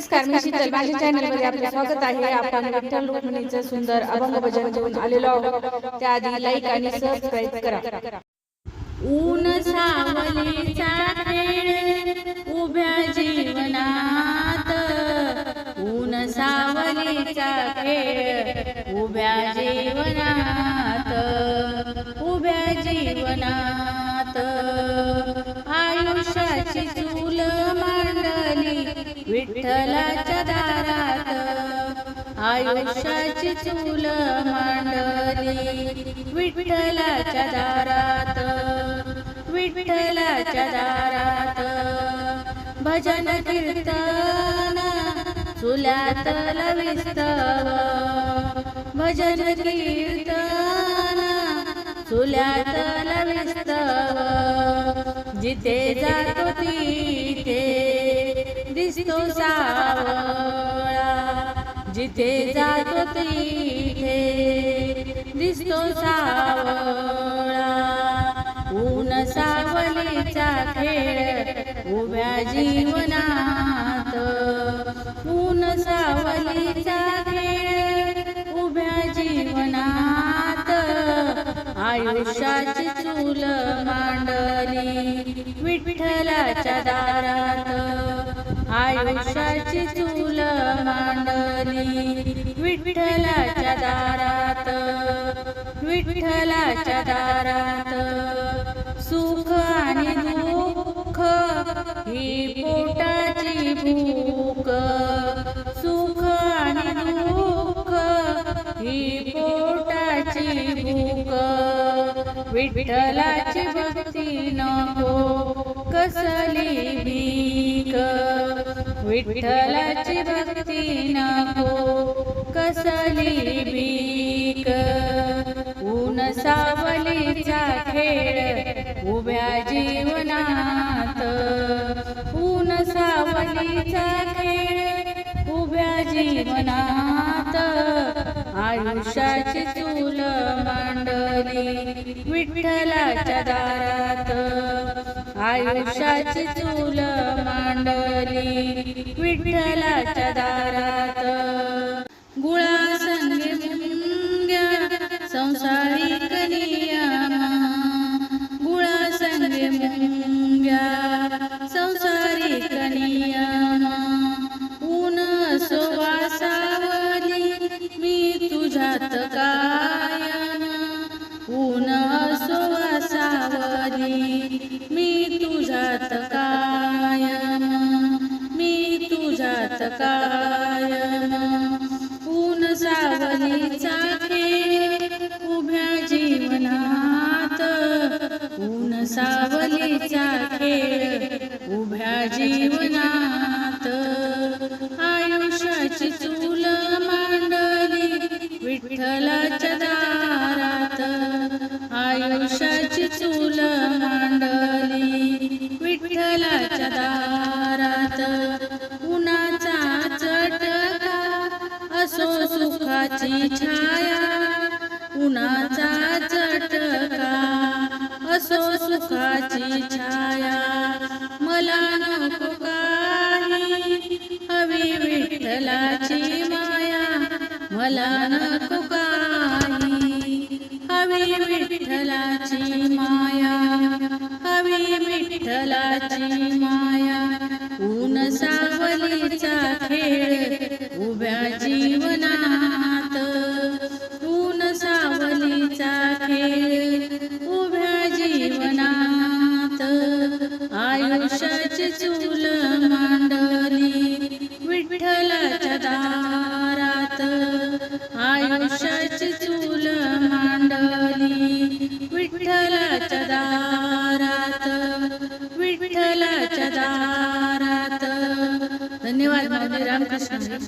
नमस्कार मी शीतल माझ्या चॅनलमध्ये आपले स्वागत आहे. आपण विठ्ठल रुक्मिणीचं सुंदर अभंग भजन घेऊन आलेलो आहोत. त्याआधी लाईक आणि सबस्क्राईब करा. ऊन सावलीचा खेळ उभ्या जीवनात. ऊन सावलीचा खेळ उभ्या जीवनात. उभ्या जीवनात. आयुष्याची विठ्ठलाच्या दारात आयुष्याची चूल मांडली. विठ्ठलाच्या दारात विठ्ठलाच्या दारात भजन कीर्तन चुल्यात विस्तव. भजन कीर्तन चुल्यात विस्तव. जिथे जातो तिथे दिसतो सावळा. जिथे जातो तिथे दिसतो सावळा. ऊन सावलीचा खेळ उभ्या जीवनात. ऊन सावलीचा खेळ उभ्या जीवनात. आयुष्याची चूल मांडली विठ्ठलाच्या दारात. आयुष्याची चूल मांडली. विठ्ठलाच्या दारात विठ्ठलाच्या दारात. सुख आणि दुःख ही पोटाची भूक. सुख आणि दुःख ही पोटाची भूक. विठ्ठलाची भक्ती नको कसली भीक. विठ्ठलाची भक्ती नको कसली बीक ऊन सावलीचा खेळ उभ्या जीवनात. ऊन सावलीचा खेळ उभ्या जीवनात. आयुष्याची चूल मांडली विठ्ठलाच्या दारात. आयुष्याची चूल मांडली विठ्ठलाच्या दारात. कायम ऊन सावलीचा खेळ उभ्या जीवनात ऊन सावलीचा खेळ उभ्या जीवनात सुखाची छाया उन्हाचा चटका असो सुखाची छाया. मला नको काही हवी विठ्ठलाची माया. मला नको काही हवी विठ्ठलाची माया. हवी विठ्ठलाची माया. ऊन सावलीचा खेळ उभ्या जीवन आहे उभ्या जीवनात आयुष्याची चूल मांडली. विठ्ठलाच्या दारात आयुष्याची चूल मांडली. विठ्ठलाच्या दारात विठ्ठलाच्या दारात. धन्यवाद माऊली रामकृष्ण.